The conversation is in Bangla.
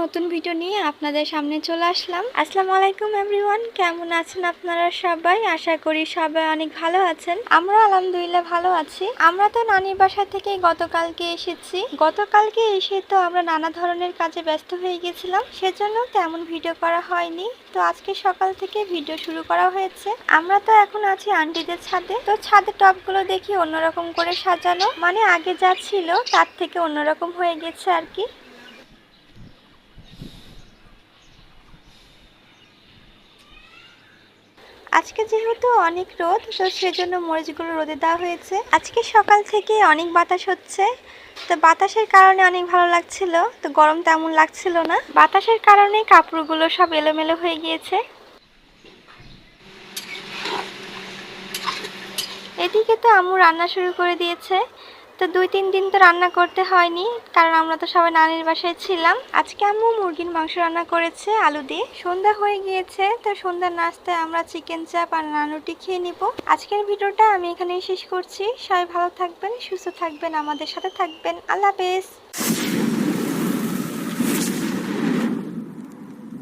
নতুন ভিডিও নিয়ে আপনাদের সামনে চলে আসলাম। আসসালামু আলাইকুম এভরিওয়ান কেমন আছেন আপনারা সবাই? আশা করি সবাই অনেক ভালো আছেন। আমরা আলহামদুলিল্লাহ ভালো আছি। আমরা তো নানির বাসা থেকে গতকালকে এসেছি। গতকালকে এসে তো আমরা নানা ধরনের কাজে ব্যস্ত হয়ে গেছিলাম। সেজন্য তেমন ভিডিও করা হয়নি। তো আজকে সকাল থেকে ভিডিও শুরু করা হয়েছে। আমরা তো এখন আছি আন্টিদের ছাদে। তো ছাদের টপগুলো দেখি অন্যরকম করে সাজানো। মানে আগে যা ছিল, তার থেকে অন্যরকম হয়ে গেছে আর কি। আজকে যেহেতু অনেক রোদ, তো সেজন্য মরিচগুলো রোদে দেওয়া হয়েছে। আজকে সকাল থেকে অনেক বাতাস হচ্ছে, তো বাতাসের কারণে অনেক ভালো লাগছিল, তো গরম তেমন লাগছিল না। বাতাসের কারণে কাপড়গুলো সব এলোমেলো হয়ে গিয়েছে। এদিকে তো আম্মু রান্না শুরু করে দিয়েছে। তো দুই, তিন দিন তো রান্না করতে হয়নি, কারণ আমরা তো সবাই নানির বাসায় ছিলাম। আজকে আম্মু মুরগির মাংস রান্না করেছে, আলু দিয়ে। সন্ধ্যা হয়ে গিয়েছে, তো সন্ধ্যার নাস্তায় আমরা চিকেন চাপ আর নানুটি খেয়ে নিব। আজকের ভিডিওটা আমি এখানেই শেষ করছি। সবাই ভালো থাকবেন, সুস্থ থাকবেন, আমাদের সাথে থাকবেন। আল্লাহ হাফেজ।